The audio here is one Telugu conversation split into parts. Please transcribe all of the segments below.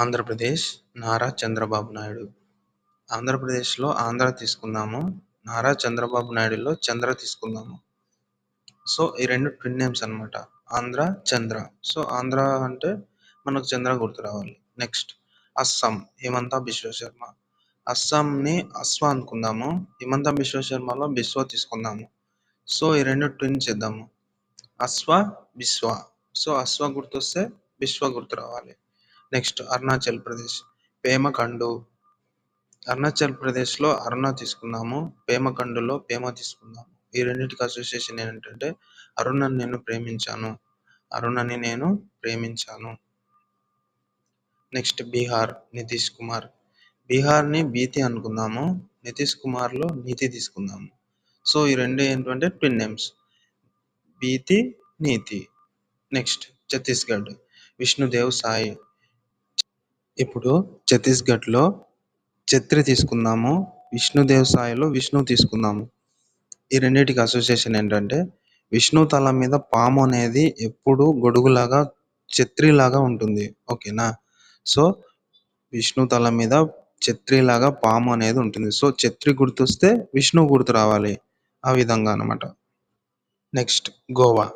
ఆంధ్రప్రదేశ్ నారా చంద్రబాబు నాయుడు. ఆంధ్రప్రదేశ్లో ఆంధ్ర తీసుకుందాము నారా చంద్రబాబు నాయుడులో చంద్ర తీసుకుందాము. సో ఈ రెండు ట్విన్ నేమ్స్ అనమాట ఆంధ్ర చంద్ర. సో ఆంధ్ర అంటే మనకు చంద్ర గుర్తు రావాలి. నెక్స్ట్ అస్సాం. హిమంత బిశ్వ శర్మ అస్సాంని అశ్వ అనుకుందాము హిమంత బిశ్వ శర్మలో బిశ్వ తీసుకుందాము. సో ఈ రెండు ట్విన్ చేద్దాము. అశ్వ బిశ్వ. సో అశ్వ గుర్తొస్తే బిశ్వ గుర్తు రావాలి. నెక్స్ట్ అరుణాచల్ ప్రదేశ్ పేమకండు అరుణాచల్ ప్రదేశ్లో అరుణ తీసుకుందాము. పేమకండులో పేమ తీసుకుందాము. ఈ రెండింటికి అసోసియేషన్ ఏంటంటే అరుణని నేను ప్రేమించాను. అరుణని నేను ప్రేమించాను. నెక్స్ట్ బీహార్ నితీష్ కుమార్ బీహార్ని బీతి అనుకుందాము. నితీష్ కుమార్లో నీతి తీసుకుందాము. సో ఈ రెండు ఏంటంటే ట్విన్ నేమ్స్ బీతి నీతి నెక్స్ట్ ఛత్తీస్గఢ్ విష్ణుదేవ్ సాయి ఇప్పుడు ఛత్తీస్గఢ్లో ఛత్రి తీసుకుందాము విష్ణుదేవ్ సాయిలో విష్ణు తీసుకుందాము. ఈ రెండింటికి అసోసియేషన్ ఏంటంటే విష్ణు తల మీద పాము అనేది ఎప్పుడు గొడుగులాగా ఛత్రిలాగా ఉంటుంది. ఓకేనా? సో విష్ణు తల మీద ఛత్రిలాగా పాము అనేది ఉంటుంది. సో ఛత్రి గుర్తొస్తే విష్ణు గుర్తు రావాలి. ఆ విధంగా అనమాట నెక్స్ట్ గోవా.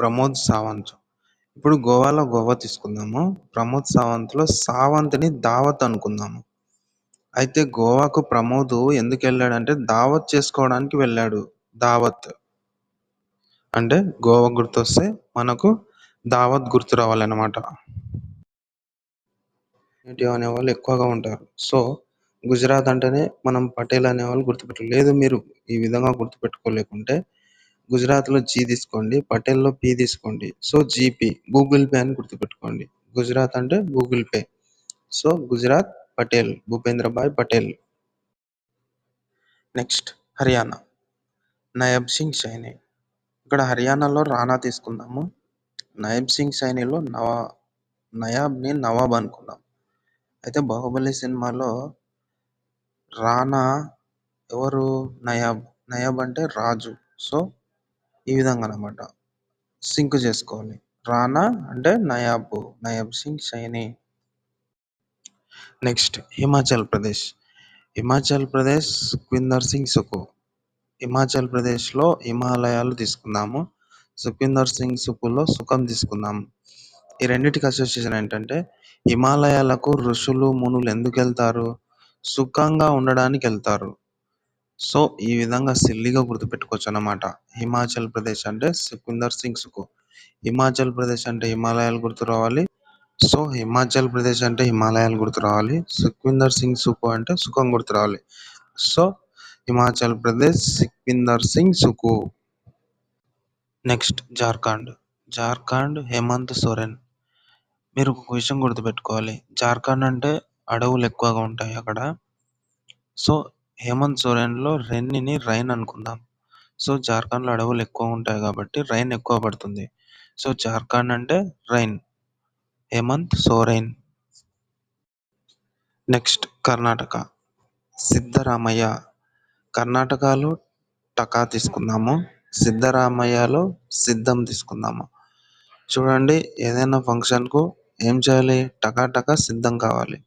ప్రమోద్ సావంత్. ఇప్పుడు గోవాలో గోవా తీసుకుందాము. ప్రమోద్ సావంత్లో సావంత్ని దావత్ అనుకుందాము. అయితే గోవాకు ప్రమోద్ ఎందుకు వెళ్ళాడంటే దావత్ చేసుకోవడానికి వెళ్ళాడు. దావత్. అంటే గోవా గుర్తొస్తే మనకు దావత్ గుర్తు రావాలన్నమాట. అనే వాళ్ళు ఎక్కువగా ఉంటారు. సో గుజరాత్ అంటేనే మనం పటేల్ అనే వాళ్ళు లేదు మీరు ఈ విధంగా గుర్తుపెట్టుకోలేకుంటే గుజరాత్లో జీ తీసుకోండి పటేల్లో పి తీసుకోండి. సో జిపి గూగుల్ పే అని గుర్తుపెట్టుకోండి. గుజరాత్ అంటే Google pay so Gujarat Patel Bhupendrabhai Patel. Next Haryana. Nayab Singh Saini. ఇక్కడ హర్యానాలో రాణా తీసుకుందాము. నయబ్ సింగ్ సైనిలో నవా నయాబ్ని నవాబ్ అనుకుందాం. అయితే బాహుబలి సినిమాలో రానా ఎవరు? నయాబ్. నయాబ్ అంటే రాజు. సో ఈ విధంగా అనమాట సింక్ చేసుకోవాలి. రానా అంటే నయాబ్. నయాబ్ సింగ్ సైని నెక్స్ట్ హిమాచల్ ప్రదేశ్. హిమాచల్ ప్రదేశ్ సుఖ్విందర్ సింగ్ సుఖు హిమాచల్ ప్రదేశ్లో హిమాలయాలు తీసుకుందాము. సుఖ్విందర్ సింగ్ సుఖులో సుఖం తీసుకుందాము ఈ రెండింటికి అసోసియేషన్ ఏంటంటే హిమాలయాలకు ఋషులు మునులు ఎందుకు వెళ్తారు? సుఖంగా ఉండడానికి వెళ్తారు. సో ఈ విధంగా సిల్లిగా గుర్తుపెట్టుకోవచ్చు అన్నమాట హిమాచల్ ప్రదేశ్ అంటే సుఖ్విందర్ సింగ్ సుఖు. హిమాచల్ ప్రదేశ్ అంటే హిమాలయాలు గుర్తు రావాలి. సో హిమాచల్ ప్రదేశ్ అంటే హిమాలయాలు గుర్తు రావాలి. సుఖ్విందర్ సింగ్ సుఖు అంటే సుఖం గుర్తు రావాలి. సో హిమాచల్ ప్రదేశ్ సుఖ్విందర్ సింగ్ సుఖు. నెక్స్ట్ జార్ఖండ్. జార్ఖండ్ హేమంత్ సోరెన్. మీరు ఒక విషయం గుర్తుపెట్టుకోవాలి. జార్ఖండ్ అంటే అడవులు ఎక్కువగా ఉంటాయి అక్కడ. సో హేమంత్ సోరెన్లో రెన్నిని రైన్ అనుకుందాం. సో జార్ఖండ్లో అడవులు ఎక్కువ ఉంటాయి కాబట్టి రైన్ ఎక్కువ పడుతుంది. సో జార్ఖండ్ అంటే రైన్. హేమంత్ సోరెన్. నెక్స్ట్ కర్ణాటక. సిద్ధరామయ్య. కర్ణాటకలో టకా తీసుకుందాము. సిద్ధరామయ్యలో సిద్ధం తీసుకుందాము. చూడండి ఏదైనా ఫంక్షన్కు ఏం చేయాలి? టకా టకా సిద్ధం కావాలి.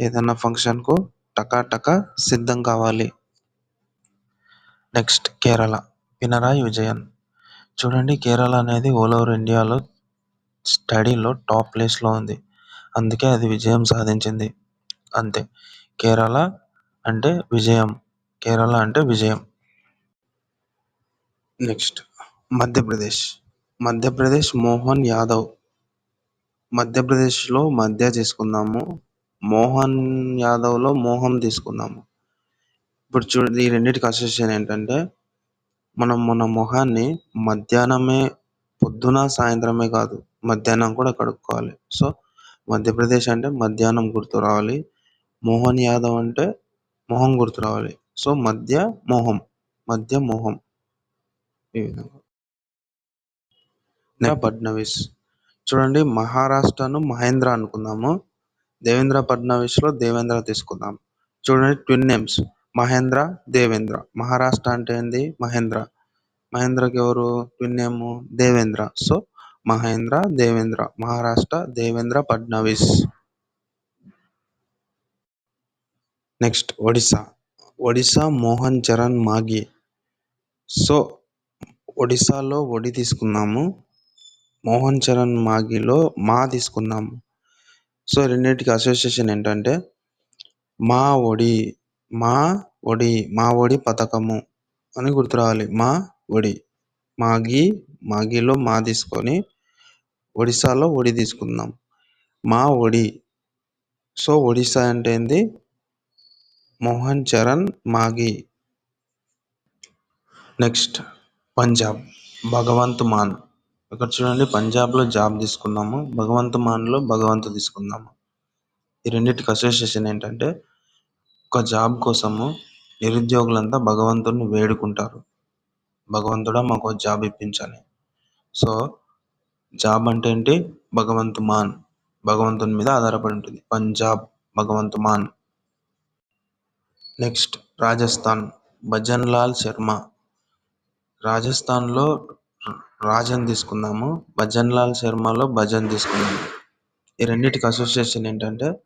ఏదైనా ఫంక్షన్కు కు టకాటక సిద్ధం కావాలి. నెక్స్ట్ కేరళ. పినరాయి విజయన్. చూడండి కేరళ అనేది ఆల్ ఓవర్ ఇండియాలో స్టడీలో టాప్ ప్లేస్లో ఉంది. అందుకే అది విజయం సాధించింది. అంతే. కేరళ అంటే విజయం. కేరళ అంటే విజయం. నెక్స్ట్ మధ్యప్రదేశ్. మధ్యప్రదేశ్ మోహన్ యాదవ్. మధ్యప్రదేశ్లో మధ్య చేసుకుందాము. మోహన్ యాదవ్లో మోహం తీసుకుందాము. ఇప్పుడు చూడండి ఈ రెండింటికి అసోసియేషన్ ఏంటంటే మనం మన మొహాన్ని మధ్యాహ్నమే పొద్దున సాయంత్రమే కాదు మధ్యాహ్నం కూడా కడుక్కోవాలి. సో మధ్యప్రదేశ్ అంటే మధ్యాహ్నం గుర్తు రావాలి. మోహన్ యాదవ్ అంటే మొహం గుర్తు రావాలి. సో మధ్య మోహం మధ్య మోహం. ఈ విధంగా. ఫడ్నవీస్ చూడండి మహారాష్ట్రను మహేంద్ర అనుకుందాము. దేవేంద్ర ఫడ్నవీస్లో దేవేంద్ర తీసుకుందాం. చూడండి ట్విన్ నేమ్స్ మహేంద్ర దేవేంద్ర. మహారాష్ట్ర అంటే ఏంది? మహేంద్ర. మహేంద్రకి ఎవరు? Twin name Devendra. So Mahendra Devendra. Maharashtra Devendra Fadnavis. Next Odisha. Odisha Mohan Charan Majhi so ఒడిస్సాలో ఒడి తీసుకున్నాము మోహన్ చరణ్ మాగిలో మా తీసుకున్నాము సో రెండింటికి అసోసియేషన్ ఏంటంటే మా ఒడి మా ఒడి మా ఒడి పథకము అని గుర్తు రావాలి మా ఒడి. మాగి మాగిలో మా తీసుకొని ఒడిస్సాలో ఒడి తీసుకుందాం. మా ఒడి. సో ఒడిస్సా అంటే ఏంది? మోహన్ చరణ్ మాగి. నెక్స్ట్ పంజాబ్. భగవంత్ మాన్. ఇక్కడ చూడండి పంజాబ్లో జాబ్ తీసుకున్నాము భగవంత్ మాన్లో భగవంతు తీసుకున్నాము. ఈ రెండింటికి అసోసియేషన్ ఏంటంటే ఒక జాబ్ కోసము నిరుద్యోగులంతా భగవంతుడిని వేడుకుంటారు. భగవంతుడా మాకు జాబ్ ఇప్పించని. సో జాబ్ అంటే ఏంటి? భగవంత్ మాన్. భగవంతుని మీద ఆధారపడి ఉంటుంది. పంజాబ్ భగవంత్ మాన్. నెక్స్ట్ రాజస్థాన్. భజన్ లాల్ శర్మ. రాజస్థాన్లో రాజన్ తీసుకుందాము. భజన్ లాల్ శర్మలో భజన్ తీసుకున్నాము ఈ రెండింటికి అసోసియేషన్ ఏంటంటే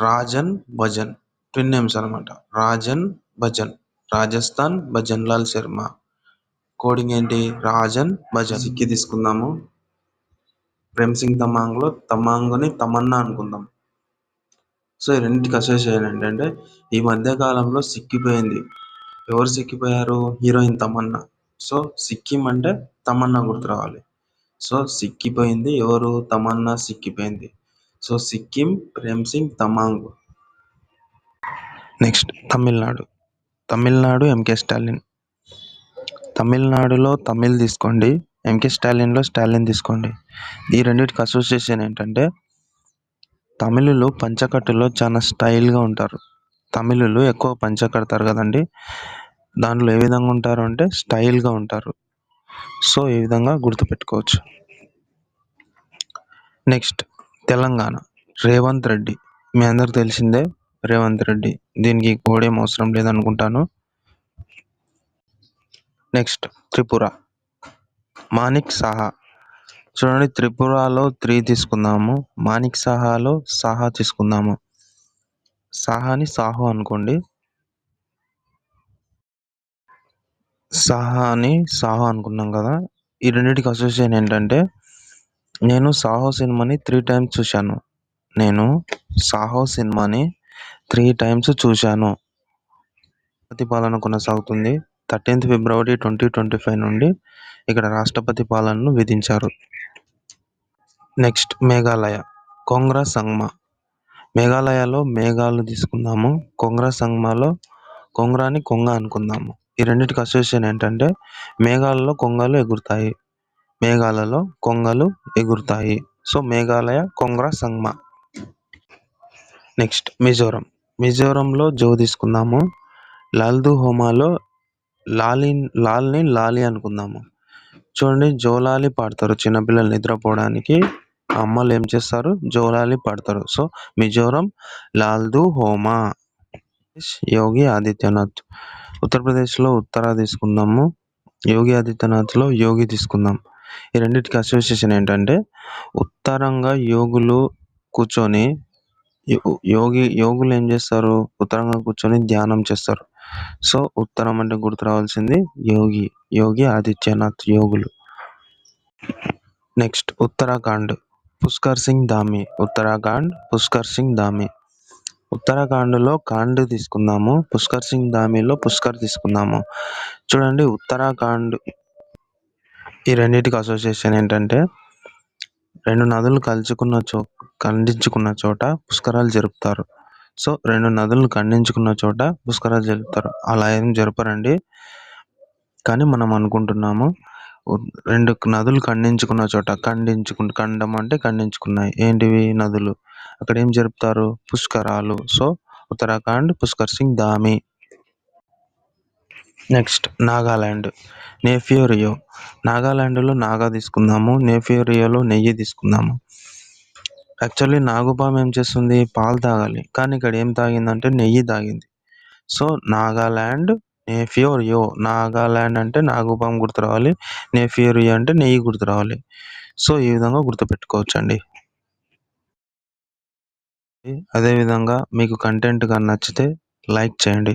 రాజన్ భజన్. ట్విన్ నేమ్స్ అనమాట రాజన్ భజన్. రాజస్థాన్ భజన్ లాల్ శర్మ. కోడింగ్ ఏంటి? రాజన్ భజన్. సిక్కి తీసుకుందాము. ప్రేమ్ సింగ్ తమాంగ్లో తమాంగ్ని తమన్నా అనుకుందాం. సో ఈ రెండింటికి అసోసియేషన్ ఏంటంటే ఈ మధ్య కాలంలో సిక్కిపోయింది. ఎవరు సిక్కిపోయారు? హీరోయిన్ తమన్నా సో సిక్కిం అంటే తమన్నా గుర్తు రావాలి. సో సిక్కిపోయింది ఎవరు? Tamannaah సిక్కిపోయింది. So Sikkim Prem Singh Tamang. Next Tamil Nadu. Tamil Nadu M K Stalin. తమిళనాడులో తమిళ్ తీసుకోండి ఎంకే స్టాలిన్లో స్టాలిన్ తీసుకోండి. ఈ రెండింటికి అసోసియేషన్ ఏంటంటే తమిళులు పంచకట్టులో చాలా స్టైల్గా ఉంటారు. తమిళులు ఎక్కువ పంచ కడతారు కదండి. దాంట్లో ఏ విధంగా ఉంటారు అంటే స్టైల్గా ఉంటారు. సో ఈ విధంగా గుర్తుపెట్టుకోవచ్చు. నెక్స్ట్ తెలంగాణ. రేవంత్ రెడ్డి. మీ అందరికి తెలిసిందే రేవంత్ రెడ్డి. దీనికి కోడేం అవసరం లేదనుకుంటాను. నెక్స్ట్ త్రిపుర. మానిక్ సాహా. చూడండి త్రిపురలో త్రీ తీసుకుందాము. మానిక్ సాహాలో సాహా తీసుకుందాము. సాహాని సాహో అనుకోండి. సాహా అని సాహో అనుకున్నాం కదా. ఈ రెండింటికి అసోసియేషన్ ఏంటంటే నేను సాహో సినిమాని త్రీ టైమ్స్ చూశాను. నేను సాహో సినిమాని త్రీ టైమ్స్ చూశాను. ప్రతి పాలన కొనసాగుతుంది. Thirteenth February twenty twenty five నుండి ఇక్కడ రాష్ట్రపతి పాలనను విధించారు. నెక్స్ట్ మేఘాలయ కొంగ్రా సంగ్మా. మేఘాలయలో మేఘాలు తీసుకుందాము. కొంగ్రా సంగ్మాలో కొంగ్రాని కొంగ అనుకుందాము. ఈ రెండింటికి అసోసియేషన్ ఏంటంటే మేఘాలలో కొంగలు ఎగురుతాయి. మేఘాలలో కొంగలు ఎగురుతాయి. So Meghalaya Conrad Sangma next Mizoram. మిజోరంలో జో తీసుకుందాము. లాల్దు హోమాలో లాలి లాల్ని లాలి అనుకుందాము. చూడండి జోలాలి పాడతారు. చిన్నపిల్లలు నిద్రపోవడానికి అమ్మలు ఏం చేస్తారు? జోలాలి పాడతారు. So Mizoram Lalduhoma. యోగి ఆదిత్యనాథ్. ఉత్తరప్రదేశ్లో ఉత్తర తీసుకుందాము. యోగి ఆదిత్యనాథ్లో యోగి తీసుకుందాం. ఈ రెండింటికి అసోసియేషన్ ఏంటంటే ఉత్తరంగా యోగులు కూర్చొని యోగి యోగులు ఏం చేస్తారు? ఉత్తరంగా కూర్చొని ధ్యానం చేస్తారు. సో ఉత్తరం అంటే గుర్తు రావాల్సింది యోగి యోగి ఆదిత్యనాథ్ యోగులు. నెక్స్ట్ ఉత్తరాఖండ్. పుష్కర్ సింగ్ ధామి ఉత్తరాఖండ్ పుష్కర్ సింగ్ ధామి. ఉత్తరాఖండ్లో కాండ్ తీసుకుందాము పుష్కర్ సింగ్ ధామిలో పుష్కర్ తీసుకుందాము. చూడండి ఉత్తరాఖండ్ ఈ రెండింటికి అసోసియేషన్ ఏంటంటే రెండు నదులు కలుసుకున్న చో ఖండించుకున్న చోట పుష్కరాలు జరుపుతారు. సో రెండు నదులను ఖండించుకున్న చోట పుష్కరాలు జరుపుతారు. అలా ఏం జరపరండి. కానీ మనం అనుకుంటున్నాము రెండు నదులు ఖండించుకున్న చోట ఖండించుకు ఖండం అంటే ఖండించుకున్నాయి. ఏంటివి నదులు? అక్కడ ఏం జరుపుతారు? పుష్కరాలు. సో ఉత్తరాఖండ్ పుష్కర్ సింగ్ ధామి. నెక్స్ట్ నాగాలాండ్. నేఫియోరియో నాగాలాండ్లో నాగా తీసుకుందాము. నేఫియోరియోలో నెయ్యి తీసుకుందాము. యాక్చువల్లీ నాగుపాము ఏం చేస్తుంది? పాలు తాగాలి. కానీ ఇక్కడ ఏం తాగిందంటే నెయ్యి తాగింది. సో నాగాలాండ్ నేఫియోరియో నాగాలాండ్ అంటే నాగుపాము గుర్తు రావాలి నేఫియోరియో అంటే నెయ్యి గుర్తు రావాలి సో ఈ విధంగా గుర్తుపెట్టుకోవచ్చు అండి అదేవిధంగా మీకు కంటెంట్ గాని నచ్చితే లైక్ చేయండి.